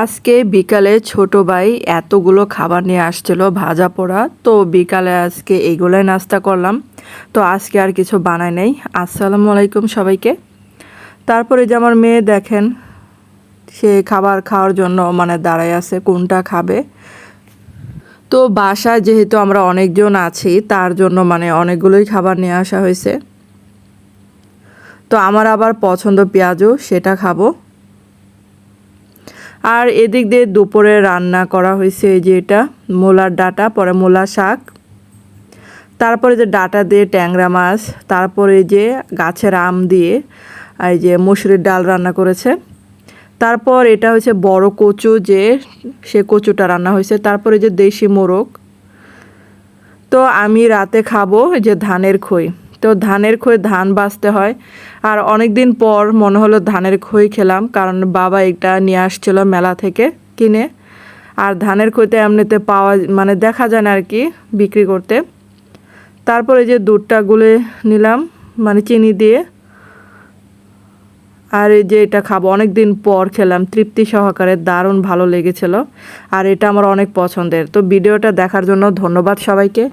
আজকে বিকালে ছোট ভাই এতগুলো খাবার নিয়ে আসছিল ভাজা পোড়া। তো বিকালে আজকে এগুলোই নাস্তা করলাম। তো আজকে আর কিছু বানাই নাই। আসসালামু আলাইকুম সবাইকে। তারপরে যে আমার মেয়ে দেখেন, সে খাবার খাওয়ার জন্য মানে দাঁড়ায় আছে, কোনটা খাবে। তো বাসায় যেহেতু আমরা অনেকজন আছি, তার জন্য মানে অনেকগুলোই খাবার নিয়ে আসা হয়েছে। তো আমার আবার পছন্দ পেঁয়াজও, সেটা খাব। আর এদিক দিয়ে দুপুরে রান্না করা হয়েছে এই যে এটা, মূলার ডাটা, পরে মূলা শাক, তারপরে যে ডাটা দিয়ে ট্যাংরা মাছ, তারপরে যে গাছের আম দিয়ে, এই যে মুসুরির ডাল রান্না করেছে। তারপর এটা হচ্ছে বড় কচু যে, সে কচুটা রান্না হয়েছে। তারপরে যে দেশি মোরগ। তো আমি রাতে খাব যে ধানের খই। তো ধানের খই ধান বাঁচতে হয়। আর অনেক দিন পর মনে হলো ধানের খই খেলাম, কারণ বাবা এটা নিয়ে আসছিল মেলা থেকে কিনে। আর ধানের খইতে এমনিতে পাওয়া মানে দেখা যায় না আর কি বিক্রি করতে। তারপরে যে দুধটা গুলে নিলাম মানে চিনি দিয়ে। আর এই যে এটা খাব অনেক দিন পর খেলাম, তৃপ্তি সহকারে দারুণ ভালো লেগেছিল। আর এটা আমার অনেক পছন্দের। তো ভিডিওটা দেখার জন্য ধন্যবাদ সবাইকে।